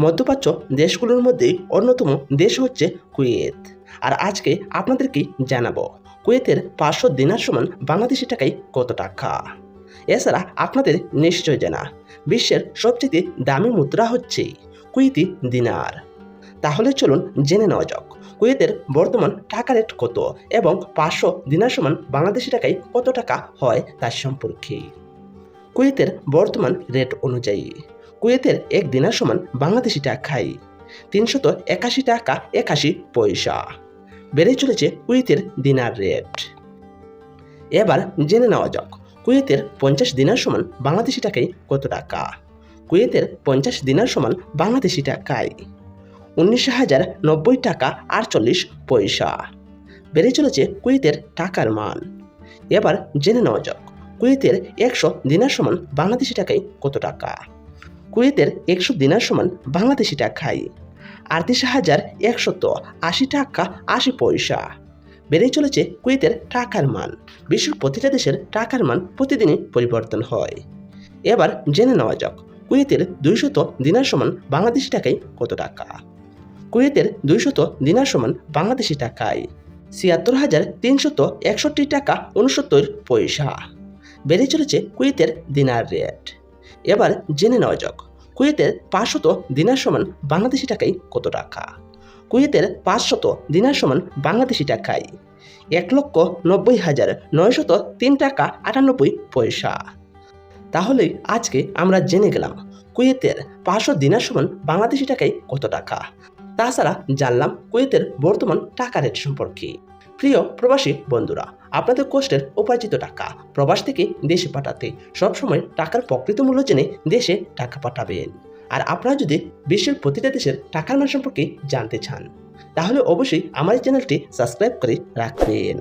মধ্যপ্রাচ্য দেশগুলোর মধ্যে অন্যতম দেশ হচ্ছে কুয়েত। আর আজকে আপনাদেরকে জানাব, কুয়েতের পাঁচশো দিনার সমান বাংলাদেশি টাকায় কত টাকা? এছাড়া আপনাদের নিশ্চয় জানা, বিশ্বের সবচেয়ে দামি মুদ্রা হচ্ছে কুয়েতি দিনার। তাহলে চলুন জেনে নেওয়া যাক, কুয়েতের বর্তমান টাকা রেট কত এবং পাঁচশো দিনার সমান বাংলাদেশি টাকায় কত টাকা হয় তার সম্পর্কে। কুয়েতের বর্তমান রেট অনুযায়ী কুয়েতের এক দিনার সমান বাংলাদেশি টাকায় তিনশত একাশি টাকা একাশি পয়সা। বেড়ে চলেছে কুয়েতের দিনার রেট। এবার জেনে নেওয়া যাক, কুয়েতের পঞ্চাশ দিনার সমান বাংলাদেশি টাকায় কত টাকা? কুয়েতের পঞ্চাশ দিনার সমান বাংলাদেশি টাকায় উনিশ হাজার নব্বই টাকা আটচল্লিশ পয়সা। বেড়ে চলেছে কুয়েতের টাকার মান। এবার জেনে নেওয়া যাক, কুয়েতের একশো দিনার সমান বাংলাদেশি টাকায় কত টাকা? কুয়েতের একশো দিনার সমান বাংলাদেশি টাকায় আটত্রিশ হাজার একশত আশি টাকা, আশি পয়সা। বেড়ে চলেছে কুয়েতের টাকার মান। বিশ্বের প্রতিটা দেশের টাকার মান প্রতিদিনই পরিবর্তন হয়। এবার জেনে নেওয়া যাক কুয়েতের দুইশত দিনার সমান বাংলাদেশি টাকায় কত টাকা? কুয়েতের দুইশত দিনার সমান বাংলাদেশি টাকায় ছিয়াত্তর হাজার তিনশত একষট্টি টাকা, উনসত্তর পয়সা। বেড়ে চলেছে কুয়েতের দিনার রেট। এবার জেনে নেওয়া যাক, কুয়েতের পাঁচশত দিনার সমান বাংলাদেশি টাকায় কত টাকা? কুয়েতের পাঁচশত দিনার সমান বাংলাদেশি টাকায় এক লক্ষ নব্বই হাজার নয়শত তিন টাকা আটানব্বই পয়সা। তাহলে আজকে আমরা জেনে গেলাম, কুয়েতের পাঁচশো দিনার সমান বাংলাদেশি টাকায় কত টাকা? তাছাড়া জানলাম কুয়েতের বর্তমান টাকা রেট সম্পর্কে। প্রিয় প্রবাসী বন্ধুরা, আপনাদের কষ্টের উপার্জিত টাকা প্রবাস থেকে দেশে পাঠাতে সবসময় টাকার প্রকৃত মূল্য জেনে দেশে টাকা পাঠাবেন। আর আপনারা যদি বিশ্বের প্রতিটা দেশের টাকার মান সম্পর্কে জানতে চান, তাহলে অবশ্যই আমার চ্যানেলটি সাবস্ক্রাইব করে রাখবেন।